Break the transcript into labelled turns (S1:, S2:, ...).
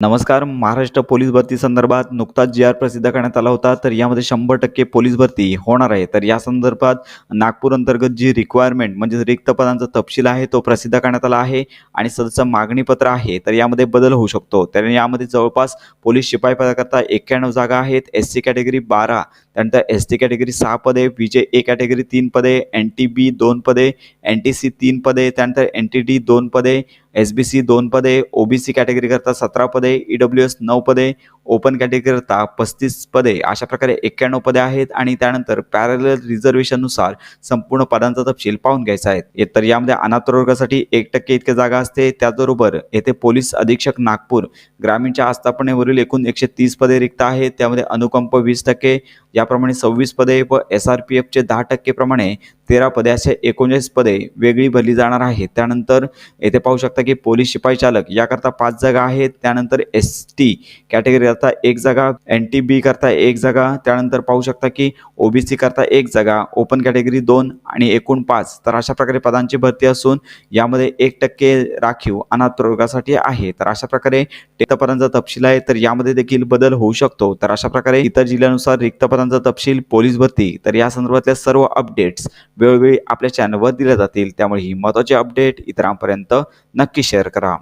S1: नमस्कार महाराष्ट्र पोलीस भरती संदर्भात नुकताच जी आर प्रसिद्ध करण्यात आला होता तर यामध्ये शंभर टक्के पोलीस भरती होणार आहे. तर या संदर्भात नागपूर अंतर्गत जी रिक्वायरमेंट म्हणजे रिक्त पदांचा तपशील आहे तो प्रसिद्ध करण्यात आला आहे आणि सदस्य मागणीपत्र आहे तर यामध्ये बदल होऊ शकतो. तर यामध्ये जवळपास पोलीस शिपाई पदाकरता एक्क्याण्णव जागा आहेत एस सी कॅटेगरी बारा त्यानंतर एस टी कॅटेगरी सहा पदे विजय ए कॅटेगरी तीन पदे एन टी बी दोन पदे एन टी सी तीन पदे त्यानंतर एन टी डी दोन पदे एस बी सी दोन पदे ओ बी सी कॅटेगरीकरता सतरा पदे ई डब्ल्यू एस नऊ पदे ओपन कॅटेगरीकरता पस्तीस पदे. अशा प्रकारे एक्क्याण्णव पदे आहेत आणि त्यानंतर पॅरल रिझर्वेशननुसार संपूर्ण पदांचा तपशील पाहून घ्यायचा आहे. तर यामध्ये अनाथ वर्गासाठी एक टक्के इतके जागा असते. त्याचबरोबर येथे पोलीस अधीक्षक नागपूर ग्रामीणच्या आस्थापनेवरील एकूण एकशे तीस पदे रिक्त आहेत. त्यामध्ये अनुकंप वीस टक्के याप्रमाणे सव्वीस पदे व एस आर पी एफचे दहा टक्केप्रमाणे तेरा पदे असे एकोणचाळीस पदे वेगळी भरली जाणार आहेत. त्यानंतर येथे पाहू शकता की पोलीस शिपाई चालक याकरता पाच जागा आहेत. त्यानंतर एस टी कॅटेगरी करता एक जागा एन टी बी करता एक जागा. त्यानंतर पाहू शकता की ओबीसी करता एक जागा ओपन कॅटेगरी दोन आणि एकूण पाच. तर अशा प्रकारे पदांची भरती असून यामध्ये एक टक्के राखीव अनाथ वर्गासाठी आहे. तर अशा प्रकारे रिक्त तपशील आहे. तर यामध्ये देखील बदल होऊ शकतो. तर अशा प्रकारे इतर जिल्ह्यानुसार रिक्त पदांचा तपशील पोलीस भरती तर या संदर्भातल्या सर्व अपडेट्स वेळोवेळी आपल्या चॅनलवर दिल्या जातील. त्यामुळे ही महत्त्वाची अपडेट इतरांपर्यंत नक्की शेअर करा.